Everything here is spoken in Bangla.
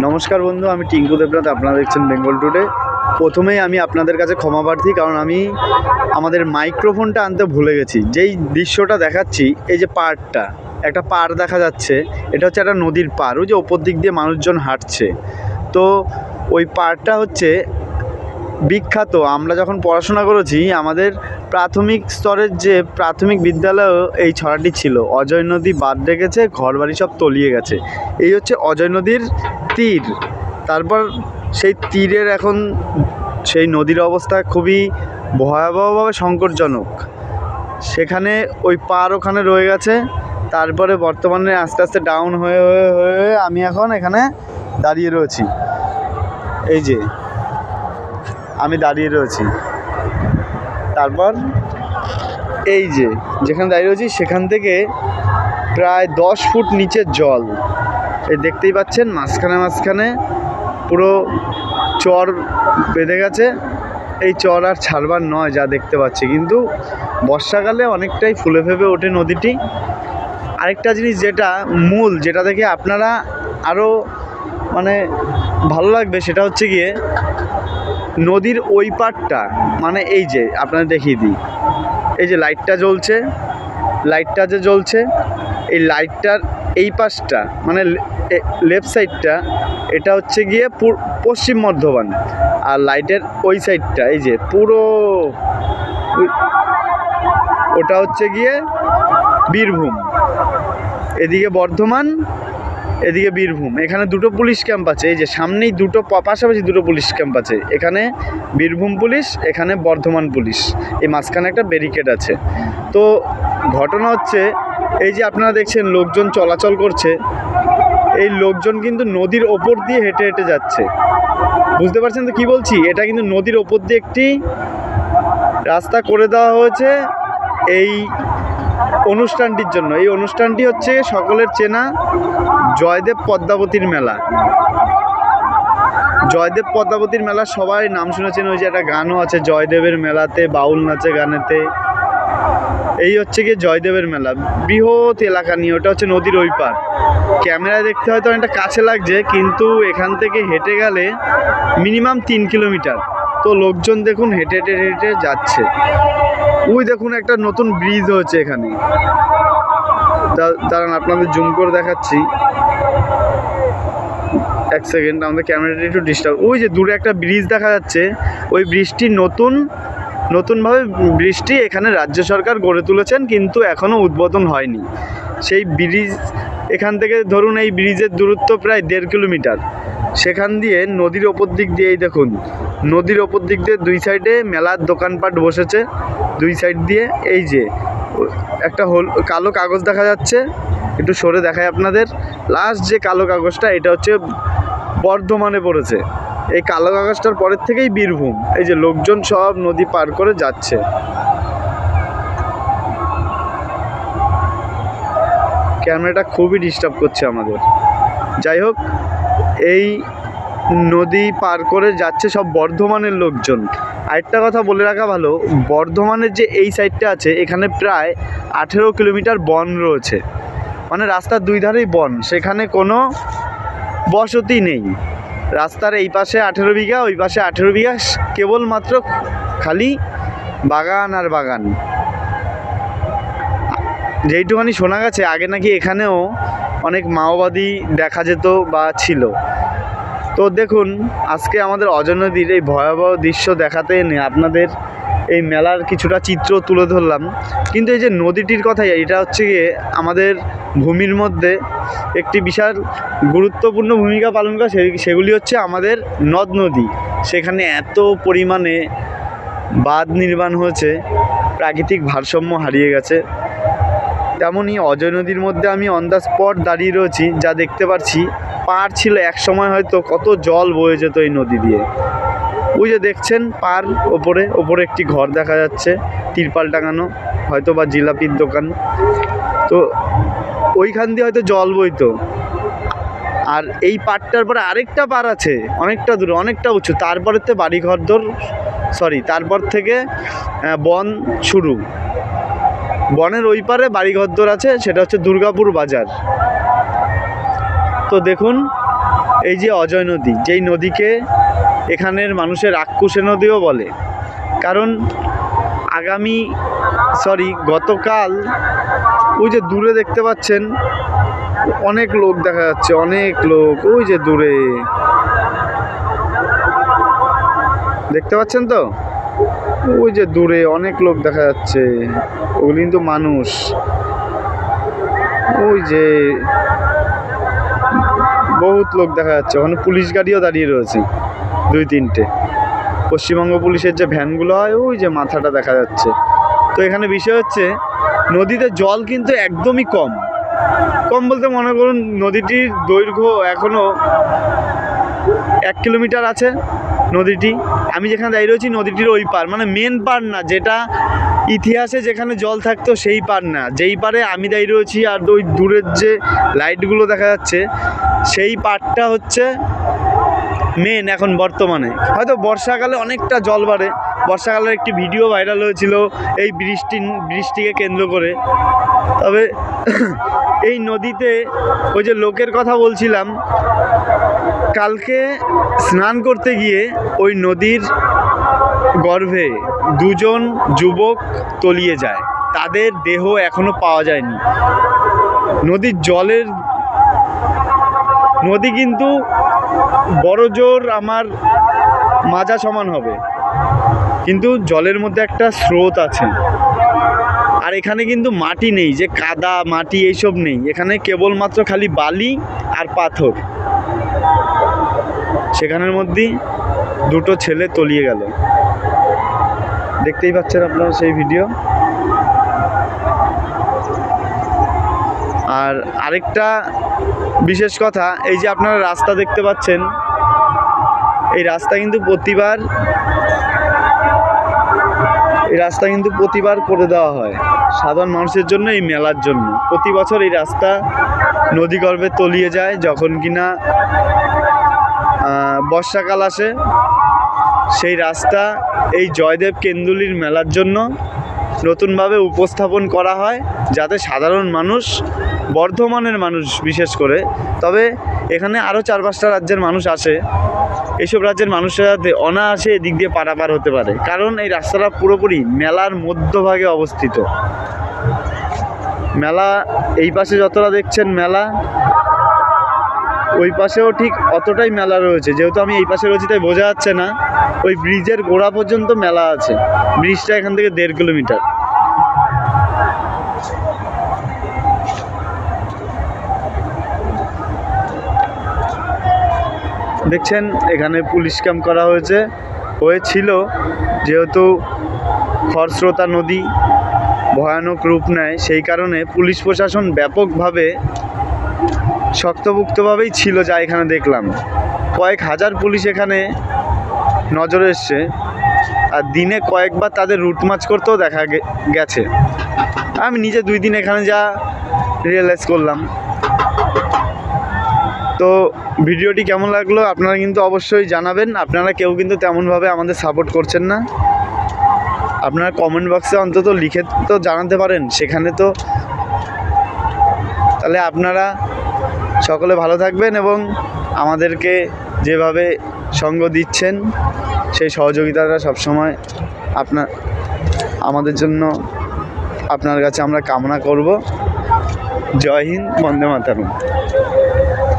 নমস্কার বন্ধু, আমি টিঙ্কু দেবনাথ, আপনারা দেখছেন বেঙ্গল টুডে। প্রথমেই আমি আপনাদের কাছে ক্ষমা প্রার্থী, কারণ আমি আমাদের মাইক্রোফোনটা আনতে ভুলে গেছি। যেই দৃশ্যটা দেখাচ্ছি, এই যে পাড়টা, একটা পাড় দেখা যাচ্ছে, এটা হচ্ছে একটা নদীর পাড়, ওই যে ওপর দিক দিয়ে মানুষজন হাঁটছে। তো ওই পাড়টা হচ্ছে বিখ্যাত। আমরা যখন পড়াশোনা করেছি, আমাদের প্রাথমিক স্তরের যে প্রাথমিক বিদ্যালয়েও এই ছড়াটি ছিল। অজয় নদী বাদ রেখেছে, ঘরবাড়ি সব তলিয়ে গেছে। এই হচ্ছে অজয় নদীর তীর। তারপর সেই তীরের এখন সেই নদীর অবস্থা খুবই ভয়াবহভাবে সংকটজনক। সেখানে ওই পার ওখানে রয়ে গেছে। তারপরে বর্তমানে আস্তে আস্তে ডাউন হয়ে হয়ে হয়ে হয়ে আমি এখন এখানে দাঁড়িয়ে রয়েছি। এই যে, আমি দাঁড়িয়ে রয়েছি। তারপর এই যে, যেখানে দাঁড়িয়ে রয়েছি, সেখান থেকে প্রায় দশ ফুট নিচের জল। এই দেখতেই পাচ্ছেন, মাঝখানে মাঝখানে পুরো চর বেঁধে গেছে। এই চর আর ছাড়বার নয়, যা দেখতে পাচ্ছি। কিন্তু বর্ষাকালে অনেকটাই ফুলে ফেপে ওঠে নদীটি। আরেকটা জিনিস যেটা মূল, যেটা দেখে আপনারা আরও মানে ভালো লাগবে, সেটা হচ্ছে গিয়ে নদীর ওই পারটা মানে এই যে, আপনাদের দেখিয়ে দিই। এই যে লাইটটা জ্বলছে, লাইটটা যে জ্বলছে, এই লাইটটার এই পাশটা মানে লেফট সাইডটা এটা হচ্ছে গিয়ে পশ্চিম বর্ধমান আর লাইটের ওই সাইডটা এই যে পুরো ওটা হচ্ছে গিয়ে বীরভূম। এদিকে বর্ধমান এদিকে বীরভূম। এখানে দুটো পুলিশ ক্যাম্প আছে। এই যে সামনেই দুটো, পাশাপাশি দুটো পুলিশ ক্যাম্প আছে। এখানে বীরভূম পুলিশ, এখানে বর্ধমান পুলিশ। এই মাঝখানে একটা ব্যারিকেড আছে। তো ঘটনা হচ্ছে, এই যে আপনারা দেখছেন লোকজন চলাচল করছে, এই লোকজন কিন্তু নদীর ওপর দিয়ে হেঁটে হেঁটে যাচ্ছে। বুঝতে পারছেন তো কী বলছি? এটা কিন্তু নদীর ওপর দিয়ে একটি রাস্তা করে দেওয়া হয়েছে। এই অনুষ্ঠানটির জন্য। এই অনুষ্ঠানটি হচ্ছে সকলের চেনা জয়দেব পদ্মাবতীর মেলা। জয়দেব পদ্মাবতীর মেলা সবাই নাম শুনেছেন, ওই যে একটা গানও আছে, জয়দেবের মেলাতে, বাউল নাচে গানেতে। এই হচ্ছে গিয়ে জয়দেবের মেলা। বৃহৎ এলাকা নিয়ে, ওটা হচ্ছে নদীর ওই পার। ক্যামেরায় দেখতে হয়তো অনেকটা কাছে লাগছে, কিন্তু এখান থেকে হেঁটে গেলে মিনিমাম তিন কিলোমিটার। তো লোকজন দেখুন হেঁটে হেঁটে হেঁটে যাচ্ছে। ওই দেখুন, একটা নতুন ব্রিজ হয়েছে এখানে। দাঁড়ান, আপনাদের জুম করে দেখাচ্ছি। এক সেকেন্ড আমাদের ক্যামেরাটা একটু ডিস্টার্ব ওই যে দূরে একটা ব্রিজ দেখা যাচ্ছে। ওই ব্রিজটি নতুন, নতুনভাবে ব্রিজটি এখানে রাজ্য সরকার গড়ে তুলেছেন, কিন্তু এখনও উদ্বোধন হয়নি। সেই ব্রিজ এখান থেকে ধরুন, এই ব্রিজের দূরত্ব প্রায় দেড় কিলোমিটার সেখান দিয়ে নদীর ওপর দিক দিয়েই দেখুন। নদীর ওপর দিক দিয়ে দুই সাইডে মেলার দোকানপাট বসেছে। দুই সাইড দিয়ে এই যে, একটা হল, কালো কাগজ দেখা যাচ্ছে। একটু সরে দেখায় আপনাদের। লাস্ট যে কালো কাগজটা, এটা হচ্ছে বর্ধমানে পড়েছে। এই কালো কাগজটার পরের থেকেই বীরভূম। এই যে লোকজন সব নদী পার করে যাচ্ছে। ক্যামেরাটা খুবই ডিস্টার্ব করছে আমাদের। যাই হোক এই নদী পার করে যাচ্ছে সব বর্ধমানের লোকজন। আরেকটা কথা বলে রাখা ভালো, বর্ধমানের যে এই সাইডটা আছে, এখানে প্রায় আঠেরো কিলোমিটার বন রয়েছে। মানে রাস্তার দুই ধারেই বন, সেখানে কোনো বসতি নেই। রাস্তার এই পাশে আঠেরো বিঘা, ওই পাশে আঠেরো বিঘা, কেবলমাত্র খালি বাগান আর বাগান। যেইটুখানি শোনা গেছে, আগে নাকি এখানেও অনেক মাওবাদী দেখা যেত বা ছিল। তো দেখুন, আজকে আমাদের অজয় নদীর এই ভয়াবহ দৃশ্য দেখাতে এনে আপনাদের এই মেলার কিছুটা চিত্র তুলে ধরলাম। কিন্তু এই যে নদীটির কথাই এটা হচ্ছে গিয়ে আমাদের ভূমির মধ্যে একটি বিশাল গুরুত্বপূর্ণ ভূমিকা পালন করে সেগুলি হচ্ছে আমাদের নদ নদী। সেখানে এত পরিমাণে বাঁধ নির্মাণ হয়েছে, প্রাকৃতিক ভারসাম্য হারিয়ে গেছে। তেমনই অজয় নদীর মধ্যে আমি অন দ্য স্পট দাঁড়িয়ে রয়েছি, যা দেখতে পাচ্ছি। পার ছিল এক সময় হয়তো কত জল বয়ে যেত এই নদী দিয়ে। ওই যে দেখছেন, পার ওপরে ওপরে একটি ঘর দেখা যাচ্ছে, তিরপাল টাঙানো, হয়তো বা জিলাপির দোকান। তো ওইখান দিয়ে হয়তো জল বইতো। আর এই পাড়টার পরে আরেকটা পার আছে, অনেকটা দূরে, অনেকটা উঁচু। তারপরে তো বাড়িঘর ধর সরি তারপর থেকে বন শুরু। বনের ওই পারে বাড়িঘরদোর আছে, সেটা হচ্ছে দুর্গাপুর বাজার। তো দেখুন, এই যে অজয় নদী, যেই নদীকে এখানের মানুষের আক্কুশে নদীও বলে। কারণ আগামী সরি গতকাল ওই যে দূরে দেখতে পাচ্ছেন, অনেক লোক দেখা যাচ্ছে, অনেক লোক, ওই যে দূরে। দেখতে পাচ্ছেন তো? ওই যে দূরে অনেক লোক দেখা যাচ্ছে। ওগুলো কিন্তু মানুষ। ওই যে বহুত লোক দেখা যাচ্ছে। ওখানে পুলিশ গাড়িও দাঁড়িয়ে রয়েছে দুই তিনটে। পশ্চিমবঙ্গ পুলিশের যে ভ্যানগুলো হয়, ওই যে মাথাটা দেখা যাচ্ছে। তো এখানে বিষয় হচ্ছে, নদীতে জল কিন্তু একদমই কম। কম বলতে মনে করুন, নদীটির দৈর্ঘ্য এখনও এক কিলোমিটার আছে, নদীটি। আমি যেখানে দাঁড়িয়ে রয়েছি নদীটির ওই পার মানে মেন পার না, যেটা ইতিহাসে যেখানে জল থাকতো সেই পার না। যেই পারে আমি দাঁড়িয়ে রয়েছি আর ওই দূরের যে লাইটগুলো দেখা যাচ্ছে, সেই পারটা হচ্ছে মেন এখন বর্তমানে। হয়তো বর্ষাকালে অনেকটা জল বাড়ে, বর্ষাকালের একটি ভিডিও ভাইরাল হয়েছিল এই বৃষ্টি, বৃষ্টিকে কেন্দ্র করে। তবে এই নদীতে ওই যে লোকের কথা বলছিলাম কালকে স্নান করতে গিয়ে ওই নদীর গর্ভে দুজন যুবক তলিয়ে যায়। তাদের দেহ এখনও পাওয়া যায়নি। নদীর জলের, নদী কিন্তু বড় জোর আমার মাজা সমান হবে। কিন্তু জলের মধ্যে একটা স্রোত আছে। আর এখানে কিন্তু মাটি নেই, যে কাদা, মাটি এইসব নেই। এখানে কেবলমাত্র খালি বালি আর পাথর। সেখানের মধ্যেই দুটো ছেলে তলিয়ে গেল। দেখতেই পাচ্ছেন আপনারা সেই ভিডিও আর আরেকটা বিশেষ কথা, এই যে আপনারা রাস্তা দেখতে পাচ্ছেন, এই রাস্তা কিন্তু প্রতিবার, এই রাস্তা কিন্তু প্রতিবার করে দেওয়া হয় সাধারণ মানুষের জন্য, এই মেলার জন্য। প্রতি বছর এই রাস্তা নদীগর্ভে তলিয়ে যায়, যখন কিনা বর্ষাকাল আসে, সেই রাস্তা, এই জয়দেব কেন্দুলির মেলার জন্য নতুনভাবে উপস্থাপন করা হয় যাতে সাধারণ মানুষ, বর্ধমানের মানুষ বিশেষ করে, তবে এখানে আরও চার পাঁচটা রাজ্যের মানুষ আসে। এইসব রাজ্যের মানুষরা যাতে অনায়াসে এদিক দিয়ে পারাপার হতে পারে, কারণ এই রাস্তাটা পুরোপুরি মেলার মধ্যভাগে অবস্থিত। মেলা, এই পাশে যতটা দেখছেন মেলা ওই পাশেও ঠিক অতটাই মেলা রয়েছে। যেহেতু আমি এই পাশে রয়েছি, তাই বোঝা যাচ্ছে না। ওই ব্রিজের গোড়া পর্যন্ত মেলা আছে। ব্রিজটা এখান থেকে দেড় কিলোমিটার। দেখছেন, এখানে পুলিশ ক্যাম্প করা হয়েছে। হয়েছিল, যেহেতু খরস্রোতা নদী ভয়ানক রূপ নেয়, সেই কারণে পুলিশ প্রশাসন ব্যাপকভাবে শক্তপুক্তভাবেই ছিল যা এখানে দেখলাম। কয়েক হাজার পুলিশ এখানে নজরে এসছে। আর দিনে কয়েকবার তাদের রুট মার্চ করতেও দেখা গেছে। আমি নিজে দুই দিন এখানে যা রিয়েলাইজ করলাম। তো ভিডিওটি কেমন লাগল আপনারা কিন্তু অবশ্যই জানাবেন। আপনারা কেউ কিন্তু তেমনভাবে আমাদের সাপোর্ট করছেন না। আপনারা কমেন্ট বক্সে অন্তত লিখে তো জানাতে পারেন। সেখানে তো তাহলে আপনারা সকলে ভালো থাকবেন এবং আমাদেরকে যেভাবে সঙ্গ দিচ্ছেন, সেই সহযোগিতাটা সবসময় আপনার, আমাদের জন্য আপনার কাছে আমরা কামনা করব। জয় হিন্দ, বন্দে মাতারম।